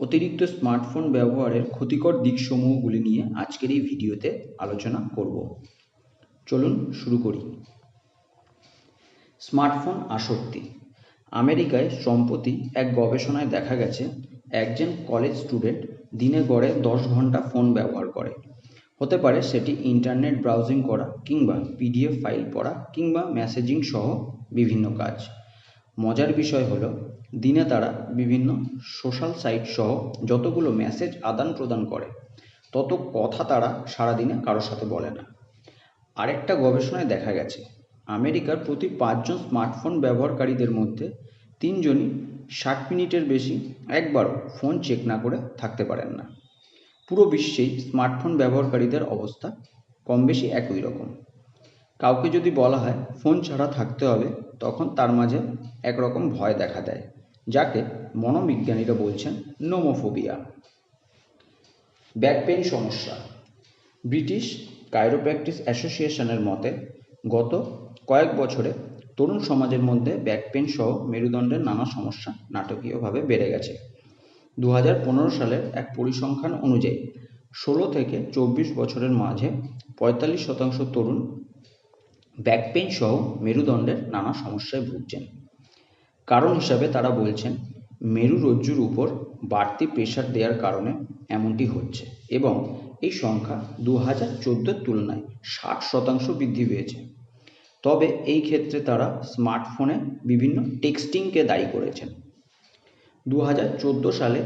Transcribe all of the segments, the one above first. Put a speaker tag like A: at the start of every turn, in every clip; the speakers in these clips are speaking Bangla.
A: অতিরিক্ত স্মার্টফোন ব্যবহারের ক্ষতিকর দিকসমূহগুলি নিয়ে আজকের এই ভিডিওতে আলোচনা করব। চলুন শুরু করি। স্মার্টফোন আসক্তি। আমেরিকায় সম্প্রতি এক গবেষণায় দেখা গেছে, একজন কলেজ স্টুডেন্ট দিনে গড়ে দশ ঘণ্টা ফোন ব্যবহার করে। হতে পারে সেটি ইন্টারনেট ব্রাউজিং করা কিংবা পিডিএফ ফাইল পড়া কিংবা মেসেজিং সহ বিভিন্ন কাজ। মজার বিষয় হলো, দিনে তারা বিভিন্ন সোশ্যাল সাইট সহ যতগুলো মেসেজ আদান প্রদান করে, তত কথা তারা সারাদিনে কারোর সাথে বলে না। আরেকটা গবেষণায় দেখা গেছে, আমেরিকার প্রতি পাঁচজন স্মার্টফোন ব্যবহারকারীদের মধ্যে তিনজনই ষাট মিনিটের বেশি একবারও ফোন চেক না করে থাকতে পারেন না। পুরো বিশ্বেই স্মার্টফোন ব্যবহারকারীদের অবস্থা কম বেশি একই রকম। কাউকে যদি বলা হয় ফোন ছাড়া থাকতে হবে তখন তার মাঝে একরকম ভয় দেখা দেয়, যাকে মনোবিজ্ঞানীরা বলছেন নোমোফোবিয়া। ব্যাক পেইন সমস্যা। ব্রিটিশ কাইরোপ্র্যাকটিস অ্যাসোসিয়েশনের মতে, গত কয়েক বছরে তরুণ সমাজের মধ্যে ব্যাক পেইন সহ মেরুদণ্ডের নানা সমস্যা নাটকীয়ভাবে বেড়ে গেছে। দু হাজার পনেরো সালের এক পরিসংখ্যান অনুযায়ী, ষোলো থেকে চব্বিশ বছরের মাঝে পঁয়তাল্লিশ শতাংশ তরুণ ব্যাক পেইন সহ মেরুদণ্ডের নানা সমস্যায় ভুগছেন। কারণ হিসাবে তারা বলছেন মেরুরজ্জুর উপর বাড়তি প্রেশার দেওয়ার কারণে এমনটি হচ্ছে এবং এই সংখ্যা দু হাজার চোদ্দোর তুলনায় ষাট শতাংশ বৃদ্ধি পেয়েছে। তবে এই ক্ষেত্রে তারা স্মার্টফোনে বিভিন্ন টেক্সটিংকে দায়ী করেছেন। দু হাজার চোদ্দ সালে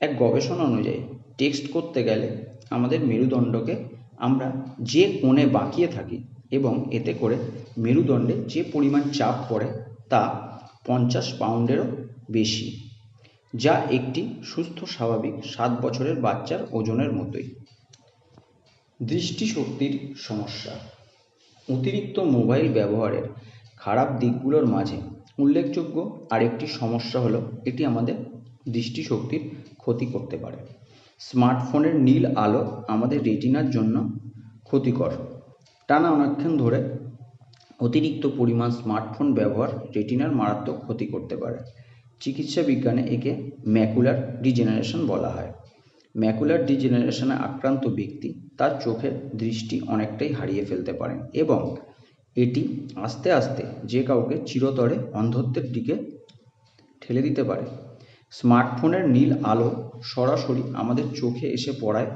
A: এক গবেষণা অনুযায়ী টেক্সট করতে গেলে আমাদের মেরুদণ্ডকে আমরা যে কোণে বাঁকিয়ে থাকি এবং এতে করে মেরুদণ্ডে যে পরিমাণ চাপ পড়ে তা পঞ্চাশ পাউন্ডেরও বেশি, যা একটি সুস্থ স্বাভাবিক সাত বছরের বাচ্চার ওজনের মতোই। দৃষ্টিশক্তির সমস্যা। অতিরিক্ত মোবাইল ব্যবহারের খারাপ দিকগুলোর মাঝে উল্লেখযোগ্য আরেকটি সমস্যা হলো, এটি আমাদের দৃষ্টিশক্তির ক্ষতি করতে পারে। স্মার্টফোনের নীল আলো আমাদের রেটিনার জন্য ক্ষতিকর। টানা অনেকক্ষণ ধরে অতিরিক্ত পরিমাণ স্মার্টফোন ব্যবহার রেটিনার মারাত্মক ক্ষতি করতে পারে। চিকিৎসা বিজ্ঞানে একে ম্যাকুলার ডিজেনারেশন বলা হয়। ম্যাকুলার ডিজেনারেশনে আক্রান্ত ব্যক্তি তার চোখের দৃষ্টি অনেকটাই হারিয়ে ফেলতে পারেন এবং এটি আস্তে আস্তে যে কাউকে চিরতরে অন্ধত্বের দিকে ঠেলে দিতে পারে। স্মার্টফোনের নীল আলো সরাসরি আমাদের চোখে এসে পড়ায়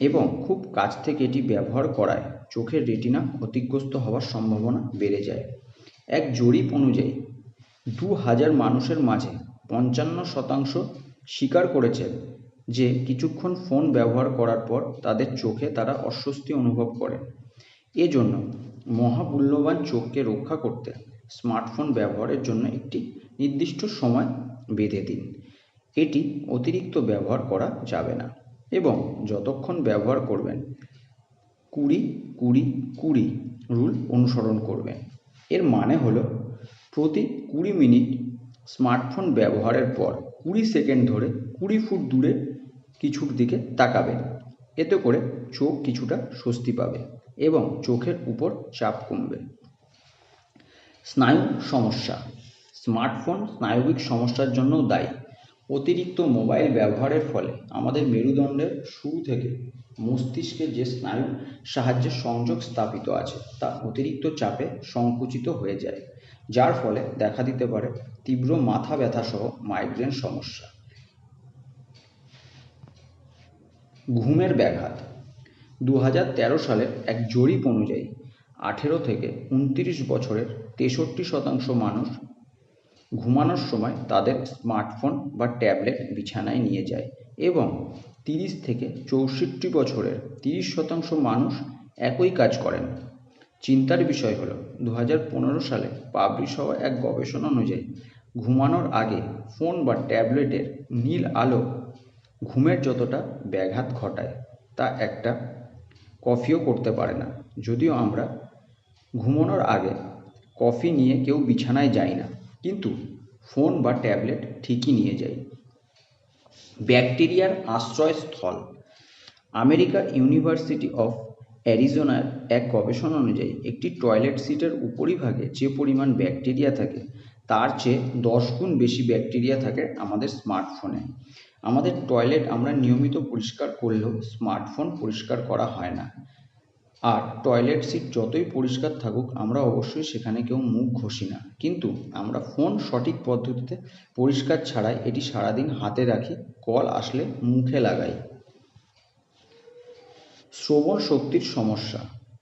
A: এবং খুব কাছ থেকে এটি ব্যবহার করায় চোখের রেটিনা ক্ষতিগ্রস্ত হওয়ার সম্ভাবনা বেড়ে যায়। এক জরিপ অনুযায়ী, দু হাজার মানুষের মাঝে পঞ্চান্ন শতাংশ স্বীকার করেছে যে কিছুক্ষণ ফোন ব্যবহার করার পর তাদের চোখে তারা অস্বস্তি অনুভব করে। এজন্য মহামূল্যবান চোখকে রক্ষা করতে স্মার্টফোন ব্যবহারের জন্য একটি নির্দিষ্ট সময় বেঁধে দিন। এটি অতিরিক্ত ব্যবহার করা যাবে না। এবং যতক্ষণ ব্যবহার করবেন, কুড়ি কুড়ি কুড়ি রুল অনুসরণ করবেন। এর মানে হলো, প্রতি কুড়ি মিনিট স্মার্টফোন ব্যবহারের পর কুড়ি সেকেন্ড ধরে কুড়ি ফুট দূরে কিছুর দিকে তাকাবেন। এতে করে চোখ কিছুটা স্বস্তি পাবে এবং চোখের উপর চাপ কমবে। স্নায়ু সমস্যা। স্মার্টফোন স্নায়বিক সমস্যার জন্য দায়ী। অতিরিক্ত মোবাইল ব্যবহারের ফলে আমাদের মেরুদণ্ডের শুরু থেকে মস্তিষ্কে যে স্নায়ু সাহায্যে সংযোগ স্থাপিত আছে, তা অতিরিক্ত চাপে সংকুচিত হয়ে যায়, যার ফলে দেখা দিতে পারে তীব্র মাথা ব্যথা সহ মাইগ্রেন সমস্যা। ঘুমের ব্যাঘাত দু হাজার তেরো সালের এক জরিপ অনুযায়ী আঠেরো থেকে উনত্রিশ বছরের তেষট্টি শতাংশ মানুষ ঘুমানোর সময় তাদের স্মার্টফোন বা ট্যাবলেট বিছানায় নিয়ে যায় এবং তিরিশ থেকে চৌষট্টি বছরের তিরিশ শতাংশ মানুষ একই কাজ করেন। চিন্তার বিষয় হলো দু হাজার পনেরো সালে পাবলিশ হওয়া এক গবেষণা অনুযায়ী ঘুমানোর আগে ফোন বা ট্যাবলেটের নীল আলো ঘুমের যতটা ব্যাঘাত ঘটায়, তা একটা কফিও করতে পারে না। যদিও আমরা ঘুমানোর আগে কফি নিয়ে কেউ বিছানায় যায় না। কিন্তু ফোন বা ট্যাবলেট ঠিকই নিয়ে যাই ব্যাকটেরিয়ার আশ্রয়স্থল। আমেরিকার ইউনিভার্সিটি অফ অ্যারিজোনার এক গবেষণা অনুযায়ী একটি টয়লেট সিটের উপরিভাগে যে পরিমাণ ব্যাকটেরিয়া থাকে, তার চেয়ে দশ গুণ বেশি ব্যাকটেরিয়া থাকে আমাদের স্মার্টফোনে। আমাদের টয়লেট আমরা নিয়মিত পরিষ্কার করলেও স্মার্টফোন পরিষ্কার করা হয় না। আর টয়লেট সিট যতই পরিষ্কার থাকুক, আমরা অবশ্যই সেখানে কেউ মুখ ঘষি না। কিন্তু আমরা ফোন সঠিক পদ্ধতিতে পরিষ্কার ছাড়াই এটি সারাদিন হাতে রাখি, কল আসলে মুখে লাগাই। শ্রবণ শক্তির সমস্যা।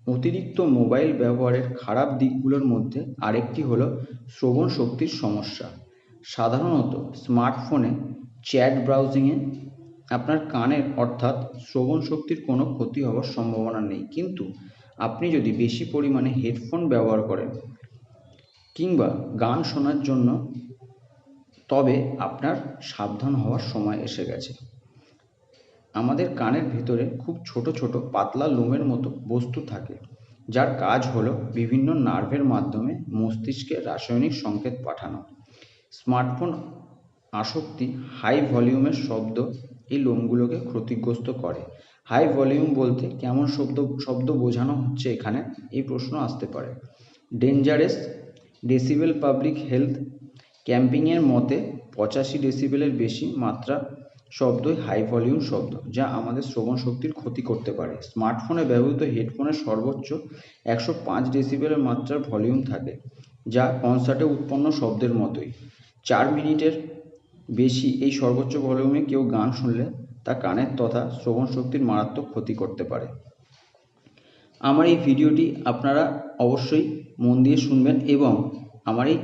A: অতিরিক্ত মোবাইল ব্যবহারের খারাপ দিকগুলোর মধ্যে আরেকটি হলো শ্রবণ শক্তির সমস্যা। সাধারণত স্মার্টফোনে চ্যাট ব্রাউজিংয়ে আপনার কানের অর্থাৎ শ্রবণ শক্তির কোনো ক্ষতি হওয়ার সম্ভাবনা নেই। কিন্তু আপনি যদি বেশি পরিমাণে হেডফোন ব্যবহার করেন কিংবা গান শোনার জন্য, তবে আপনার সাবধান হওয়ার সময় এসে গেছে। আমাদের কানের ভিতরে খুব ছোট ছোট পাতলা লোমের মতো বস্তু থাকে, যার কাজ হলো বিভিন্ন নার্ভের মাধ্যমে মস্তিষ্কে রাসায়নিক সংকেত পাঠানো। স্মার্টফোন আসক্তি হাই ভলিউমের শব্দ এই লোমগুলোকে ক্ষতিগ্রস্ত করে। হাই ভলিউম বলতে কেমন শব্দ শব্দ বোঝানো হচ্ছে এখানে? এই প্রশ্ন আসতে পারে। ডেঞ্জারাস ডেসিবেল পাবলিক হেলথ ক্যাম্পিংয়ের মতে পঁচাশি ডেসিবেলের বেশি মাত্রা শব্দই হাই ভলিউম শব্দ, যা আমাদের শ্রবণ শক্তির ক্ষতি করতে পারে। স্মার্টফোনে ব্যবহৃত হেডফোনের সর্বোচ্চ একশো পাঁচ ডেসিবেলের মাত্রার ভলিউম থাকে, যা কনসার্টে উৎপন্ন শব্দের মতোই। চার মিনিটের বেশি এই সর্বোচ্চ ভলিউমে কেউ গান শুনলে তা কানের তথা শ্রবণ শক্তির মারাত্মক ক্ষতি করতে পারে। আমার এই ভিডিওটি আপনারা অবশ্যই মন দিয়ে শুনবেন এবং আমার এই